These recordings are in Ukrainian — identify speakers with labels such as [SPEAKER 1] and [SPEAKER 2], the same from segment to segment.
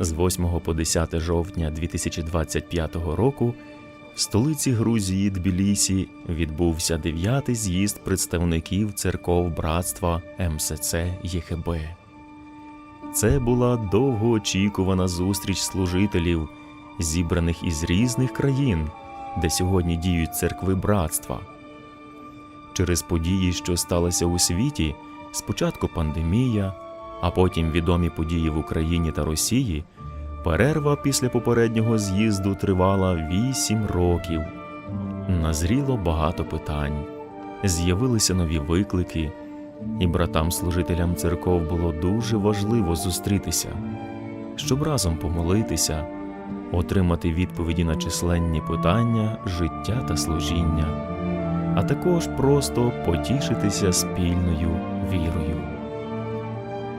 [SPEAKER 1] З 8 по 10 жовтня 2025 року в столиці Грузії Тбілісі відбувся 9-й з'їзд представників церков братства МСЦ ЄХБ. Це була довгоочікувана зустріч служителів, зібраних із різних країн, де сьогодні діють церкви братства. Через події, що сталися у світі, спочатку пандемія, а потім відомі події в Україні та Росії, перерва після попереднього з'їзду тривала 8 років. Назріло багато питань, з'явилися нові виклики, і братам-служителям церков було дуже важливо зустрітися, щоб разом помолитися, отримати відповіді на численні питання життя та служіння а також просто потішитися спільною вірою.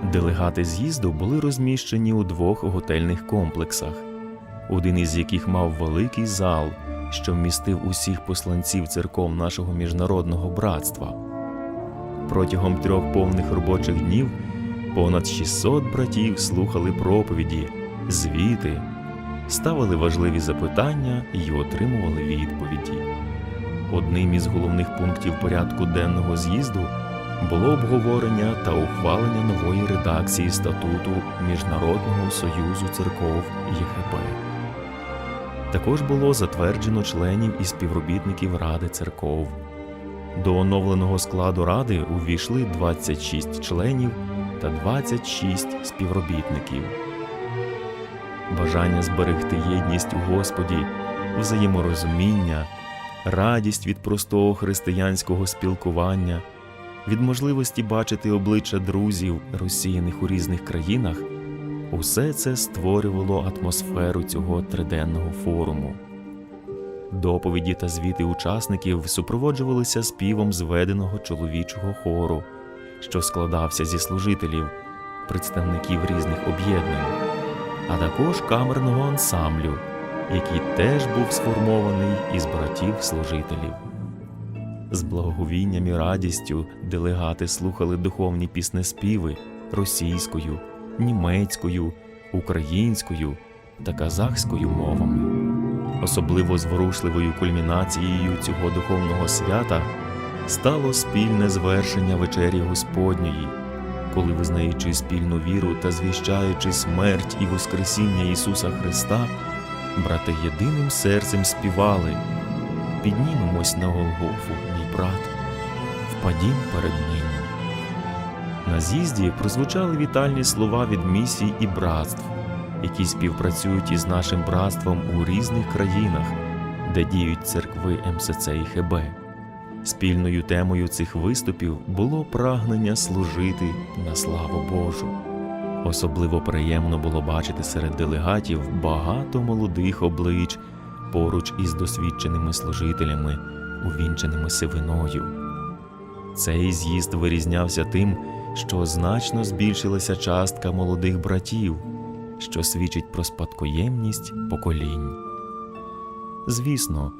[SPEAKER 1] Делегати з'їзду були розміщені у двох готельних комплексах, один із яких мав великий зал, що вмістив усіх посланців церков нашого міжнародного братства. Протягом трьох повних робочих днів понад 600 братів слухали проповіді, звіти, ставили важливі запитання і отримували відповіді. Одним із головних пунктів порядку денного з'їзду було обговорення та ухвалення нової редакції статуту Міжнародного союзу церков ЄХП. Також було затверджено членів і співробітників Ради церков. До оновленого складу ради увійшли 26 членів та 26 співробітників. Бажання зберегти єдність у Господі, взаєморозуміння радість від простого християнського спілкування, від можливості бачити обличчя друзів, розсіяних у різних країнах, усе це створювало атмосферу цього триденного форуму. Доповіді та звіти учасників супроводжувалися співом зведеного чоловічого хору, що складався зі служителів, представників різних об'єднань, а також камерного ансамблю який теж був сформований із братів-служителів. З благоговінням і радістю делегати слухали духовні піснеспіви російською, німецькою, українською та казахською мовами. Особливо зворушливою кульмінацією цього духовного свята стало спільне звершення вечері Господньої, коли, визнаючи спільну віру та звіщаючи смерть і Воскресіння Ісуса Христа брати єдиним серцем співали Піднімемось на Голгофу, брат, впадім перед ним. На з'їзді прозвучали вітальні слова від місій і братств, які співпрацюють із нашим братством у різних країнах, де діють церкви МСЦ і ХБ. Спільною темою цих виступів було прагнення служити на славу Божу. Особливо приємно було бачити серед делегатів багато молодих облич поруч із досвідченими служителями, увінченими сивиною. Цей з'їзд вирізнявся тим, що значно збільшилася частка молодих братів, що свідчить про спадкоємність поколінь. Звісно,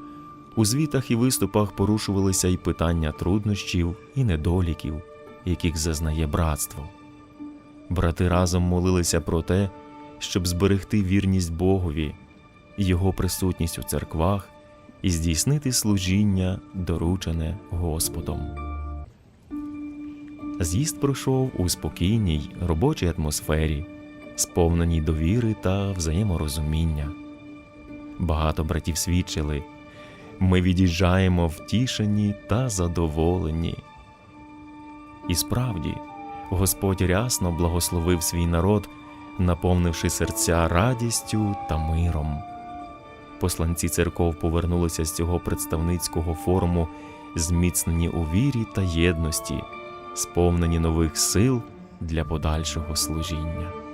[SPEAKER 1] у звітах і виступах порушувалися й питання труднощів і недоліків, яких зазнає братство. Брати разом молилися про те, щоб зберегти вірність Богові, Його присутність у церквах і здійснити служіння, доручене Господом. З'їзд пройшов у спокійній робочій атмосфері, сповненій довіри та взаєморозуміння. Багато братів свідчили ми від'їжджаємо втішені та задоволені. І справді. Господь рясно благословив свій народ, наповнивши серця радістю та миром. Посланці церков повернулися з цього представницького форуму, зміцнені у вірі та єдності, сповнені нових сил для подальшого служіння.